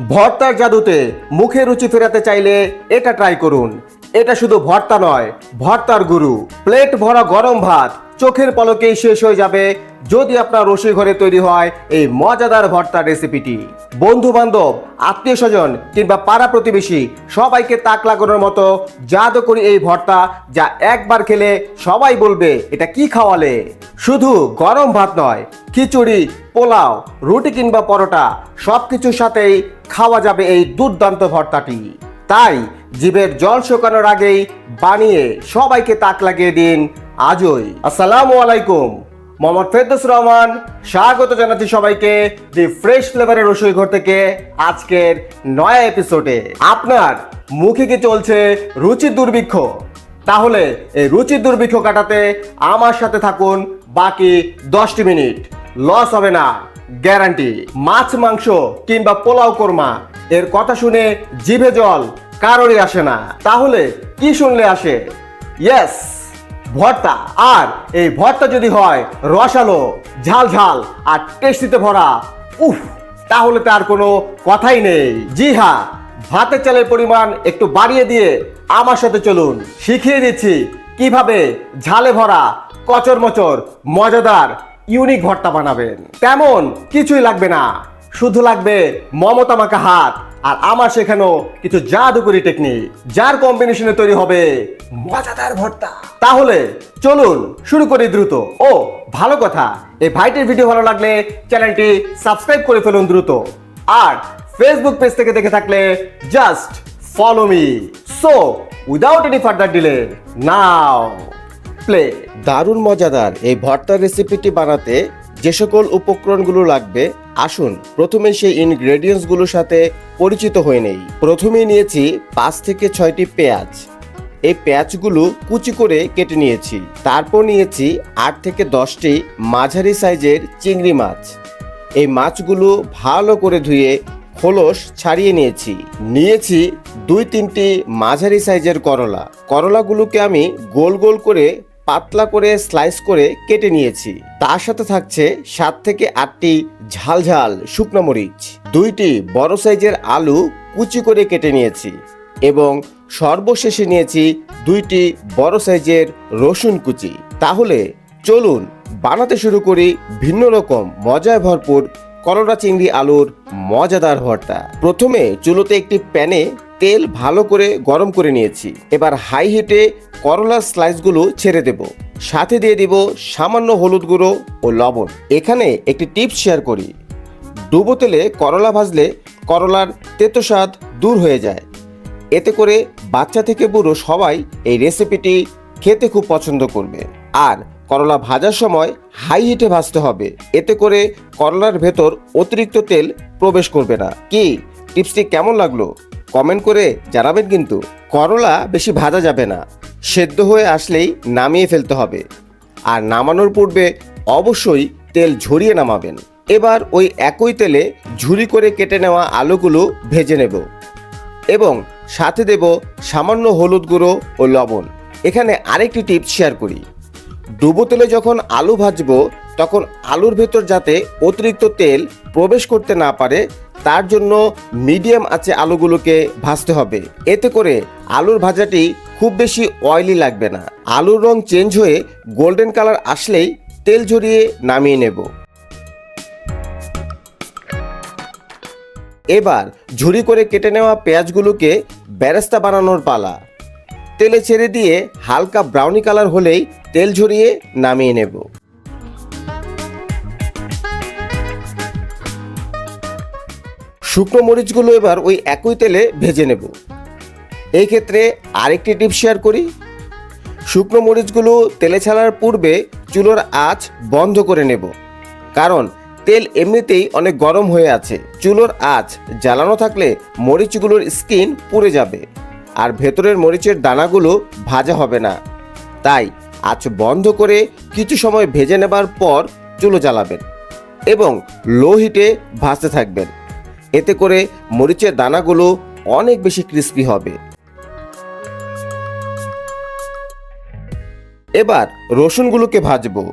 ভর্তার জাদুতে মুখে রুচি ফেরাতে চাইলে এটা ট্রাই করুন। এটা শুধু ভর্তা নয়, ভর্তার গুরু। প্লেট ভরা গরম ভাত চোখের পলকেই শেষ হয়ে যাবে। যদি আপনার রসুই ঘরে তৈরি হয়, এই মজাদার ভর্তার রেসিপিটি বন্ধু বান্ধব আত্মীয় স্বজন কিংবা পাড়া প্রতিবেশী, সবাইকে তাক লাগানোর মতো জাদুকরি এই ভর্তা যা একবার খেলে সবাই বলবে, এটা কি খাওয়ালে? শুধু গরম ভাত নয়, খিচুড়ি, পোলাও, রুটি কিংবা পরোটা সব কিছুর সাথেই খাওয়া যাবে এই দুর্দান্ত ভর্তাটি। তাই জীবের জল শুকানোর আগেই বানিয়ে সবাইকে তাক লাগিয়ে দিন আজই। আসসালামু আলাইকুম। মোহাম্মদ ফেরদৌস রহমান, স্বাগত জানাচ্ছি সবাইকে দি ফ্রেশ ফ্লেভারের রসই ঘর থেকে আজকের নয়া এপিসোডে। আপনার মুখে কি চলছে রুচির দুর্ভিক্ষ? তাহলে এই রুচির দুর্ভিক্ষ কাটাতে আমার সাথে থাকুন বাকি দশটি মিনিট। লস হবে না, গ্যারান্টি। মাছ, মাংস কিংবা পোলাও কোরমা, এর কথা শুনে জিভে জল, কারোরই আসে না। তাহলে কি শুনলে আসে? ইয়েস। ভর্তা। আর এই ভর্তা যদি হয় রসালো ঝাল ঝাল আর টেস্টিতে ভরা, উফ, তাহলে তার কোনো কথাই নেই। জি হ্যাঁ ভাতের চালের পরিমাণ একটু বাড়িয়ে দিয়ে আমার সাথে চলুন। শিখিয়ে দিচ্ছি কীভাবে ঝালে ভরা কচর মচর মজাদার ইউনিক ভর্তা বানাবেন। তেমন কিছুই লাগবে না। শুধু লাগবে মমতা মাখা হাত আর আমার শেখানো কিছু জাদুকরি টেকনিক যার কম্বিনেশনে তৈরি হবে মজাদার ভর্তা। তাহলে চলুন শুরু করি দ্রুত। ও, ভালো কথা। এই ভাইটির ভিডিও ভালো লাগলে চ্যানেলটি সাবস্ক্রাইব করে ফেলুন দ্রুত। আর ফেসবুক পেজ থেকে দেখে থাকলে just follow me so without any further delay now play দারুণ মজাদার এই ভর্তার রেসিপিটি বানাতে যে সকল উপকরণগুলো লাগবে, আসুন, প্রথমে সেই ইনগ্রেডিয়েন্টসগুলোর সাথে পরিচিত হয়ে নেই। প্রথমেই নিয়েছি পাঁচ থেকে ছয়টি পেঁয়াজ। এই পেঁয়াজগুলো কুচি করে কেটে নিয়েছি। তারপর নিয়েছি আট থেকে দশটি মাঝারি সাইজের চিংড়ি মাছ। এই মাছগুলো ভালো করে ধুয়ে খোলস ছাড়িয়ে নিয়েছি। নিয়েছি দুই তিনটি মাঝারি সাইজের করলা। করলাগুলোকে আমি গোল গোল করে পাতলা করে স্লাইস করে কেটে নিয়েছি। তার সাথে থাকছে সাত থেকে আটটি ঝাল ঝাল শুকনো মরিচ, দুইটি বড় সাইজের আলু কুচি করে কেটে নিয়েছি এবং সর্বশেষে নিয়েছি দুইটি বড় সাইজের রসুন কুচি। তাহলে চলুন বানাতে শুরু করি ভিন্ন রকম, মজায় ভরপুর করলা চিংড়ি আলুর মজাদার ভর্তা। প্রথমে চুলোতে একটি প্যানে তেল ভালো করে গরম করে নিয়েছি। এবার হাই হিটে করলার স্লাইসগুলো ছেড়ে দেব। সাথে দিয়ে দিব সামান্য হলুদ গুঁড়ো ও লবণ। এখানে একটি টিপস শেয়ার করি। ডুবো তেলে করলা ভাজলে করলার তেতো স্বাদ দূর হয়ে যায়। এতে করে বাচ্চা থেকে বুড়ো সবাই এই রেসিপিটি খেতে খুব পছন্দ করবে। আর করলা ভাজার সময় হাই হিটে ভাজতে হবে। এতে করে করলার ভেতর অতিরিক্ত তেল প্রবেশ করবে না। কি? টিপসটি কেমন লাগল? কমেন্ট করে জানাবেন কিন্তু। করলা বেশি ভাজা যাবে না, সেদ্ধ হয়ে আসলেই নামিয়ে ফেলতে হবে। আর নামানোর পূর্বে অবশ্যই তেল ঝরিয়ে নামাবেন। এবার ওই একই তেলে ঝুরি করে কেটে নেওয়া আলুগুলো ভেজে নেব এবং সাথে দেব সামান্য হলুদ গুঁড়ো ও লবণ। এখানে আরেকটি টিপস শেয়ার করি। ডুবো তেলে যখন আলু ভাজবো তখন আলুর ভেতর যাতে অতিরিক্ত তেল প্রবেশ করতে না পারে, তার জন্য মিডিয়াম আছে আলুগুলোকে ভাজতে হবে। এতে করে আলুর ভাজাটি খুব বেশি অয়েলি লাগবে না। আলুর রং চেঞ্জ হয়ে গোল্ডেন কালার আসলেই তেল ঝরিয়ে নামিয়ে নেব। এবার ঝুরি করে কেটে নেওয়া পেঁয়াজগুলোকে বেরেস্তা বানানোর পালা। তেলে ছেড়ে দিয়ে হালকা ব্রাউনি কালার হলেই তেল ঝরিয়ে নামিয়ে নেব। শুকনো মরিচগুলো এবার ওই একই তেলে ভেজে নেব। এই ক্ষেত্রে আরেকটি টিপ শেয়ার করি। শুকনো মরিচগুলো তেলে ছাড়ার পূর্বে চুলোর আঁচ বন্ধ করে নেব। কারণ তেল এমনিতেই অনেক গরম হয়ে আছে। চুলোর আঁচ জ্বালানো থাকলে মরিচগুলোর স্কিন পুড়ে যাবে। আর ভেতরের মরিচের দানাগুলো ভাজা হবে না। তাই আঁচ বন্ধ করে কিছু সময় ভেজে নেবার পর চুলো জ্বালাবেন এবং লো হিটে ভাজতে থাকবেন। এতে করে মরিচের দানাগুলো অনেক বেশি ক্রিস্পি হবে। এবার রসুনগুলোকে ভাজবো।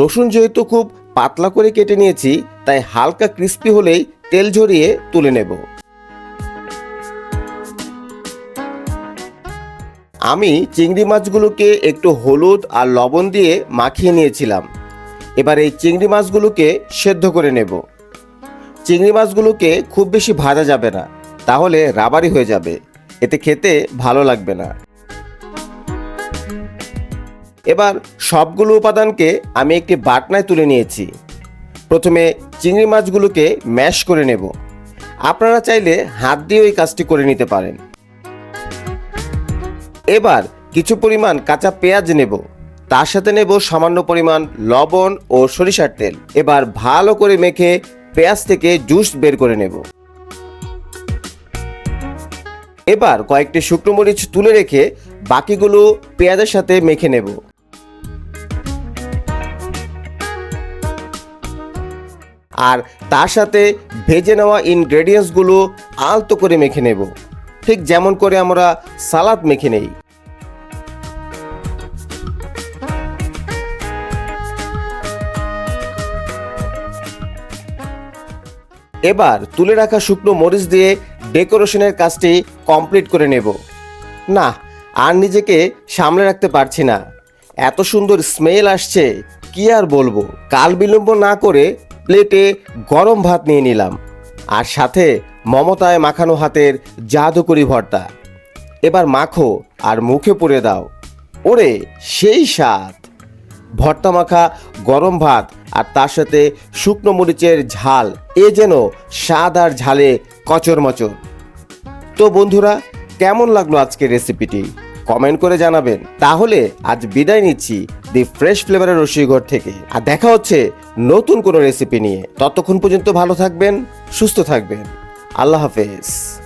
রসুন যেহেতু খুব পাতলা করে কেটে নিয়েছি, তাই হালকা ক্রিস্পি হলেই তেল ঝরিয়ে তুলে নেব। আমি চিংড়ি মাছগুলোকে একটু হলুদ আর লবণ দিয়ে মাখিয়ে নিয়েছিলাম। এবার এই চিংড়ি মাছগুলোকে সেদ্ধ করে নেব। চিংড়ি মাছগুলোকে খুব বেশি ভাজা যাবে না, তাহলে রাবারি হয়ে যাবে। এতে খেতে ভালো লাগবে না। এবার সবগুলো উপাদানকে আমি একটি বাটনায় তুলে নিয়েছি। প্রথমে চিংড়ি মাছগুলোকে ম্যাশ করে নেব। আপনারা চাইলে হাত দিয়ে ওই কাজটি করে নিতে পারেন। এবার কিছু পরিমাণ কাঁচা পেঁয়াজ নেব। তার সাথে নেব সামান্য পরিমাণ লবণ ও সরিষার তেল। এবার ভালো করে মেখে পেঁয়াজ থেকে জুস বের করে নেব। এবার কয়েকটি শুকনো মরিচ তুলে রেখে বাকিগুলো পেঁয়াজের সাথে মেখে নেব। আর তার সাথে ভেজে নেওয়া ইনগ্রেডিয়েন্টসগুলো আলতো করে মেখে নেব। ঠিক যেমন করে আমরা সালাদ মেখে নেই। এবার তুলে রাখা শুকনো মরিচ দিয়ে ডেকোরেশনের কাজটি কমপ্লিট করে নেব। না, আর নিজেকে সামলে রাখতে পারছি না। এত সুন্দর স্মেল আসছে, কি আর বলব? কাল বিলম্ব না করে প্লেটে গরম ভাত নিয়ে নিলাম। আর সাথে মমতায় মাখানো হাতের জাদুকরি ভর্তা। এবার মাখো আর মুখে পুরে দাও। ওরে, সেই স্বাদ! ভর্তা মাখা, গরম ভাত আর তার সাথে শুকনো মরিচের ঝাল। এ যেন স্বাদ আর ঝালে কচর মচর। তো বন্ধুরা, কেমন লাগল আজকের রেসিপিটি? কমেন্ট করে জানাবেন। তাহলে আজ বিদায় নিচ্ছি দি ফ্রেশ ফ্লেভারের রসিঘর থেকে। আর দেখা হচ্ছে নতুন কোনো রেসিপি নিয়ে। ততক্ষণ পর্যন্ত ভালো থাকবেন, সুস্থ থাকবেন। আল্লাহ হাফেজ।